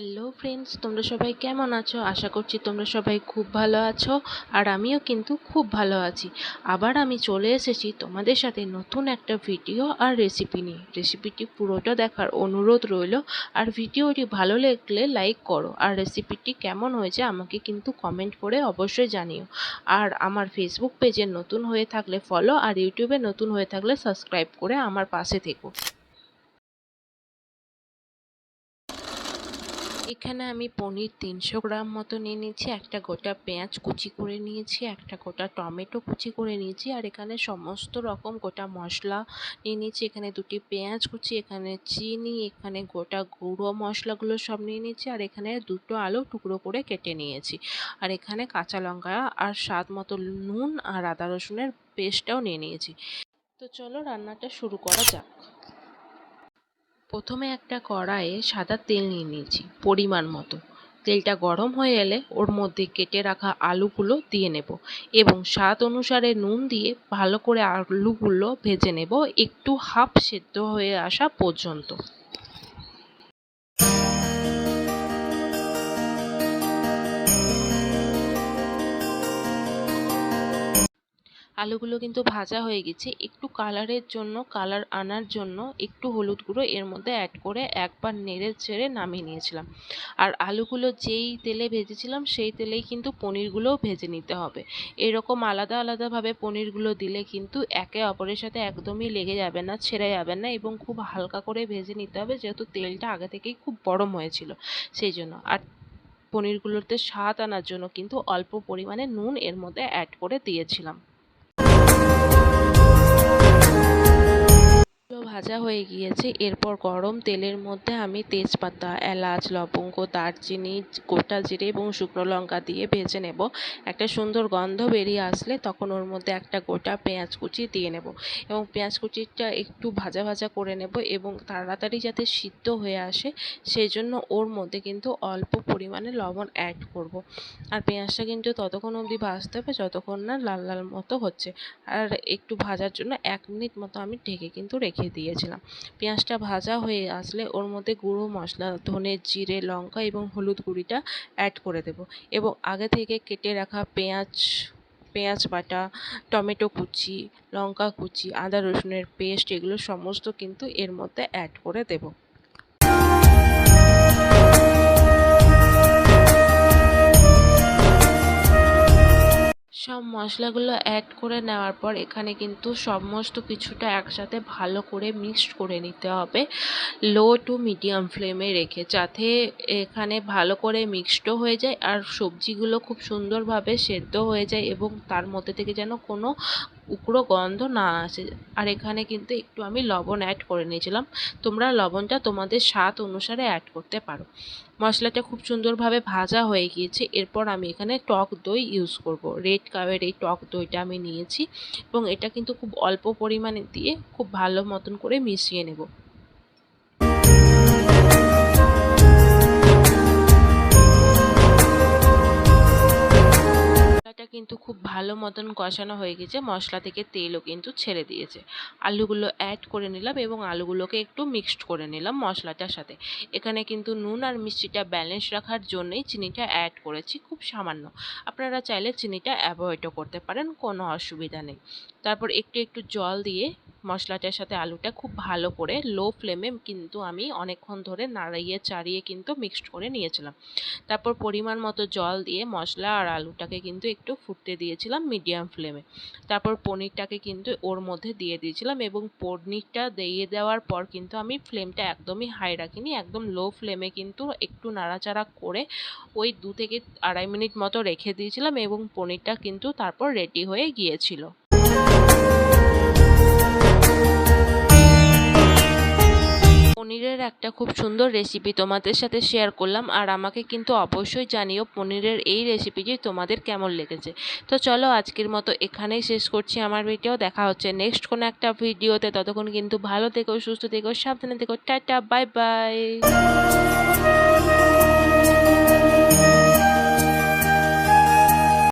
Hello friends তোমরা সবাই কেমন আছো? আশা করছি তোমরা সবাই খুব ভালো আছো, আর আমিও কিন্তু খুব ভালো আছি। আবার আমি চলে এসেছি তোমাদের সাথে নতুন একটা ভিডিও আর রেসিপি নিয়ে। রেসিপিটি পুরোটা দেখার অনুরোধ রইল, আর ভিডিওটি ভালো লাগলে লাইক করো। আর রেসিপিটি কেমন হয়েছে আমাকে কিন্তু কমেন্ট করে অবশ্যই জানিও। আর আমার ফেসবুক পেজে নতুন হয়ে থাকলে ফলো আর ইউটিউবে নতুন হয়ে থাকলে সাবস্ক্রাইব করে আমার পাশে থেকো। এখানে আমি পনির তিনশো গ্রাম মতো নিয়ে নিয়েছি, একটা গোটা পেঁয়াজ কুচি করে নিয়েছি, একটা গোটা টমেটো কুচি করে নিয়েছি, আর এখানে সমস্ত রকম গোটা মশলা নিয়ে নিয়েছি। এখানে দুটি পেঁয়াজ কুচি, এখানে চিনি, এখানে গোটা গুঁড়ো মশলাগুলো সব নিয়ে নিয়েছি, আর এখানে দুটো আলু টুকরো করে কেটে নিয়েছি। আর এখানে কাঁচা লঙ্কা আর স্বাদ মতো নুন আর আদা রসুনের পেস্টটাও নিয়ে নিয়েছি। তো চলো রান্নাটা শুরু করা যাক। প্রথমে একটা কড়াইয়ে সাদা তেল নিয়ে নিয়েছি, পরিমাণ মতো। তেলটা গরম হয়ে এলে ওর মধ্যে কেটে রাখা আলুগুলো দিয়ে নেব এবং স্বাদ অনুসারে নুন দিয়ে ভালো করে আলুগুলো ভেজে নেব একটু হাফ সেদ্ধ হয়ে আসা পর্যন্ত। আলুগুলো কিন্তু ভাজা হয়ে গেছে। একটু কালারের জন্য কালার আনার জন্য একটু হলুদ গুঁড়ো এর মধ্যে অ্যাড করে একবার নেড়ে ছেড়ে নামিয়ে নিয়েছিলাম। আর আলুগুলো যেই তেলে ভেজেছিলাম, সেই তেলেই কিন্তু পনিরগুলোও ভেজে নিতে হবে। এরকম আলাদা আলাদাভাবে পনিরগুলো দিলে কিন্তু একে অপরের সাথে একদমই লেগে যাবে না, ছেড়ে যাবে না এবং খুব হালকা করে ভেজে নিতে হবে যেহেতু তেলটা আগে থেকেই খুব গরম হয়েছিল। সেই জন্য আর পনিরগুলোতে স্বাদ আনার জন্য কিন্তু অল্প পরিমাণে নুন এর মধ্যে অ্যাড করে দিয়েছিলাম। ভাজা হয়ে গিয়েছে। এরপর গরম তেলের মধ্যে আমি তেজপাতা, এলাচ, লবঙ্গ, দারচিনি, গোটা জিরে এবং শুকনো লঙ্কা দিয়ে ভেজে নেব। একটা সুন্দর গন্ধ বেরিয়ে আসলে তখন ওর মধ্যে একটা গোটা পেঁয়াজ কুচি দিয়ে নেব এবং পেঁয়াজ কুচিটা একটু ভাজা ভাজা করে নেব এবং তাড়াতাড়ি যাতে সিদ্ধ হয়ে আসে সেই জন্য ওর মধ্যে কিন্তু অল্প পরিমাণে লবণ অ্যাড করব। আর পেঁয়াজটা কিন্তু ততক্ষণ অবধি ভাজতে হবে, যতক্ষণ না লাল লাল মতো হচ্ছে। আর একটু ভাজার জন্য এক মিনিট মতো আমি ঢেকে কিন্তু রেখে দিয়েছিলাম। পেঁয়াজটা ভাজা হয়ে আসলে ওর মধ্যে গুঁড়ো মশলা, ধনে জিরে, লঙ্কা এবং হলুদ গুঁড়িটা অ্যাড করে দেব। এবং আগে থেকে কেটে রাখা পেঁয়াজ পেঁয়াজ বাটা, টমেটো কুচি, লঙ্কা কুচি, আদা রসুনের পেস্ট এগুলো সমস্ত কিন্তু এর মধ্যে অ্যাড করে দেব। সব মশলাগুলো অ্যাড করে নেওয়ার পর এখানে কিন্তু সমস্ত কিছুটা একসাথে ভালো করে মিক্সড করে নিতে হবে লো টু মিডিয়াম ফ্লেমে রেখে, যাতে এখানে ভালো করে মিক্সডও হয়ে যায় আর সবজিগুলো খুব সুন্দরভাবে সেদ্ধ হয়ে যায় এবং তার মধ্যে থেকে যেন কোনো উগ্র গন্ধ না আসে। আর এখানে কিন্তু একটু আমি লবণ অ্যাড করে নিয়েছিলাম। তোমরা লবণটা তোমাদের স্বাদ অনুসারে অ্যাড করতে পারো। মশলাটা খুব সুন্দরভাবে ভাজা হয়ে গিয়েছে। এরপর আমি এখানে টক দই ইউজ করব। রেড কাওয়ের এই টক দইটা আমি নিয়েছি। এবং এটা কিন্তু খুব অল্প পরিমাণে দিয়ে খুব ভালো মতন করে মিশিয়ে নেব। কিন্তু খুব ভালো মতন কষানো হয়ে গেছে। মশলা থেকে তেলও কিন্তু ছেড়ে দিয়েছে। আলুগুলো অ্যাড করে নিলাম এবং আলুগুলোকে একটু মিক্সড করে নিলাম মশলাটার সাথে। এখানে কিন্তু নুন আর মিষ্টিটা ব্যালেন্স রাখার জন্যই চিনিটা অ্যাড করেছি, খুব সামান্য। আপনারা চাইলে চিনিটা অ্যাভয়েডও করতে পারেন, কোনো অসুবিধা নেই। তারপর একটু একটু জল দিয়ে মশলাটার সাথে আলুটা খুব ভালো করে লো ফ্লেমে কিন্তু আমি অনেকক্ষণ ধরে নাড়িয়ে চাড়িয়ে কিন্তু মিক্সড করে নিয়েছিলাম। তারপর পরিমাণ মতো জল দিয়ে মশলা আর আলুটাকে কিন্তু একটু ফুটতে দিয়েছিলাম মিডিয়াম ফ্লেমে তারপর পনিরটাকে কিন্তু ওর মধ্যে দিয়ে দিয়েছিলাম এবং পনিরটা দিয়ে দেওয়ার পর কিন্তু আমি ফ্লেমটা একদমই হাই রাখিনি, একদম লো ফ্লেমে কিন্তু একটু নাড়াচাড়া করে ওই দু থেকে আড়াই মিনিট মতো রেখে দিয়েছিলাম এবং পনিরটা কিন্তু তারপর রেডি হয়ে গিয়েছিল। পনিরের একটা খুব সুন্দর রেসিপি তোমাদের সাথে শেয়ার করলাম, আর আমাকে কিন্তু অবশ্যই জানিও পনিরের এই রেসিপিটি তোমাদের কেমন লেগেছে। তো চলো আজকের মতো এখানেই শেষ করছি আমার ভিডিও দেখা হচ্ছে নেক্সট কোনো একটা ভিডিওতে ততক্ষণ কিন্তু ভালো থেকো, সুস্থ থেকো, সাবধানে থেকো, টাটা বাই বাই